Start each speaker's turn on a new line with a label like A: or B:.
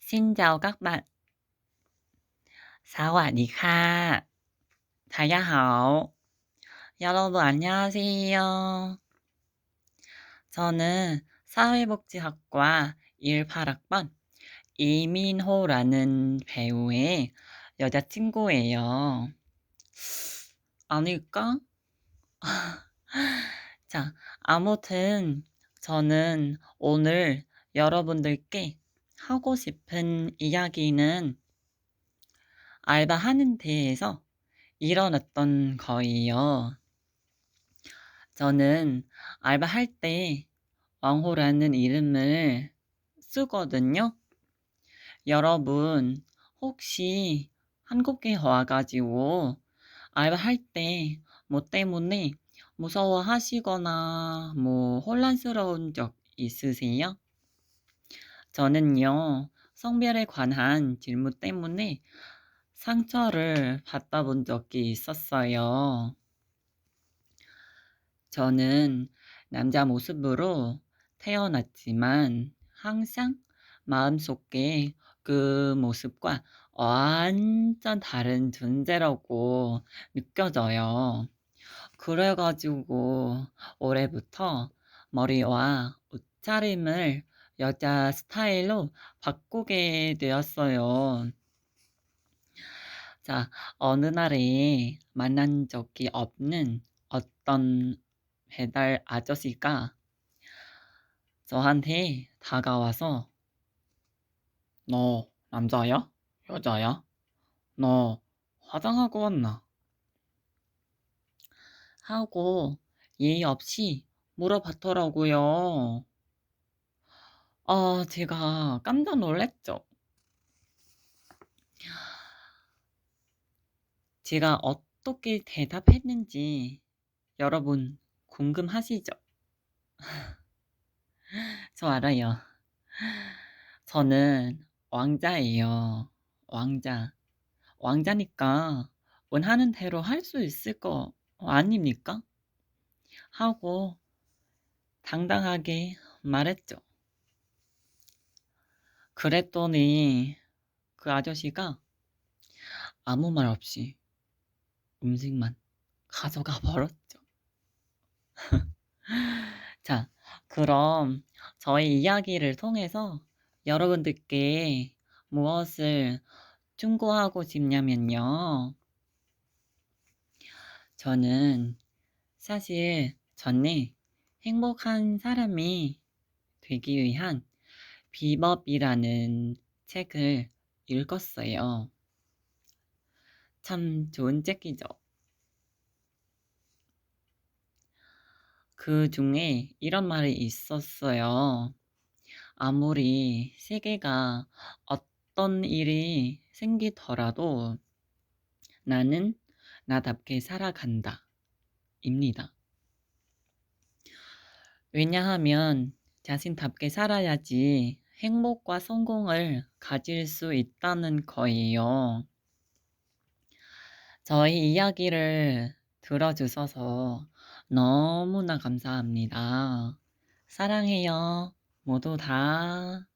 A: Xin chào các bạn. สวัสดีค่ะ. 다야하오. 여러분 안녕하세요. 저는 사회복지학과 18학번 이민호라는 배우의 여자친구예요. 아닐까? 자, 아무튼 저는 오늘 여러분들께 하고 싶은 이야기는 알바하는 데에서 일어났던 거예요. 저는 알바할 때 왕호라는 이름을 쓰거든요. 여러분, 혹시 한국에 와가지고 알바할 때 뭐 때문에 무서워하시거나 뭐 혼란스러운 적 있으세요? 저는요, 성별에 관한 질문 때문에 상처를 받아본 적이 있었어요. 저는 남자 모습으로 태어났지만 항상 마음속에 그 모습과 완전 다른 존재라고 느껴져요. 그래가지고 올해부터 머리와 옷차림을 여자 스타일로 바꾸게 되었어요. 자, 어느 날에 만난 적이 없는 어떤 배달 아저씨가 저한테 다가와서 너 남자야? 여자야? 너 화장하고 왔나? 하고 예의 없이 물어봤더라고요. 아, 제가 깜짝 놀랐죠. 제가 어떻게 대답했는지 여러분 궁금하시죠? 저 알아요. 저는 왕자예요. 왕자. 왕자니까 원하는 대로 할 수 있을 거 아닙니까? 하고 당당하게 말했죠. 그랬더니 그 아저씨가 아무 말 없이 음식만 가져가 버렸죠. 자, 그럼 저희 이야기를 통해서 여러분들께 무엇을 충고하고 싶냐면요. 저는 사실 전에 행복한 사람이 되기 위한 비법이라는 책을 읽었어요. 참 좋은 책이죠. 그 중에 이런 말이 있었어요. 아무리 세계가 어떤 일이 생기더라도 나는 나답게 살아간다. 입니다. 왜냐하면 자신답게 살아야지 행복과 성공을 가질 수 있다는 거예요. 저희 이야기를 들어주셔서 너무나 감사합니다. 사랑해요. 모두 다.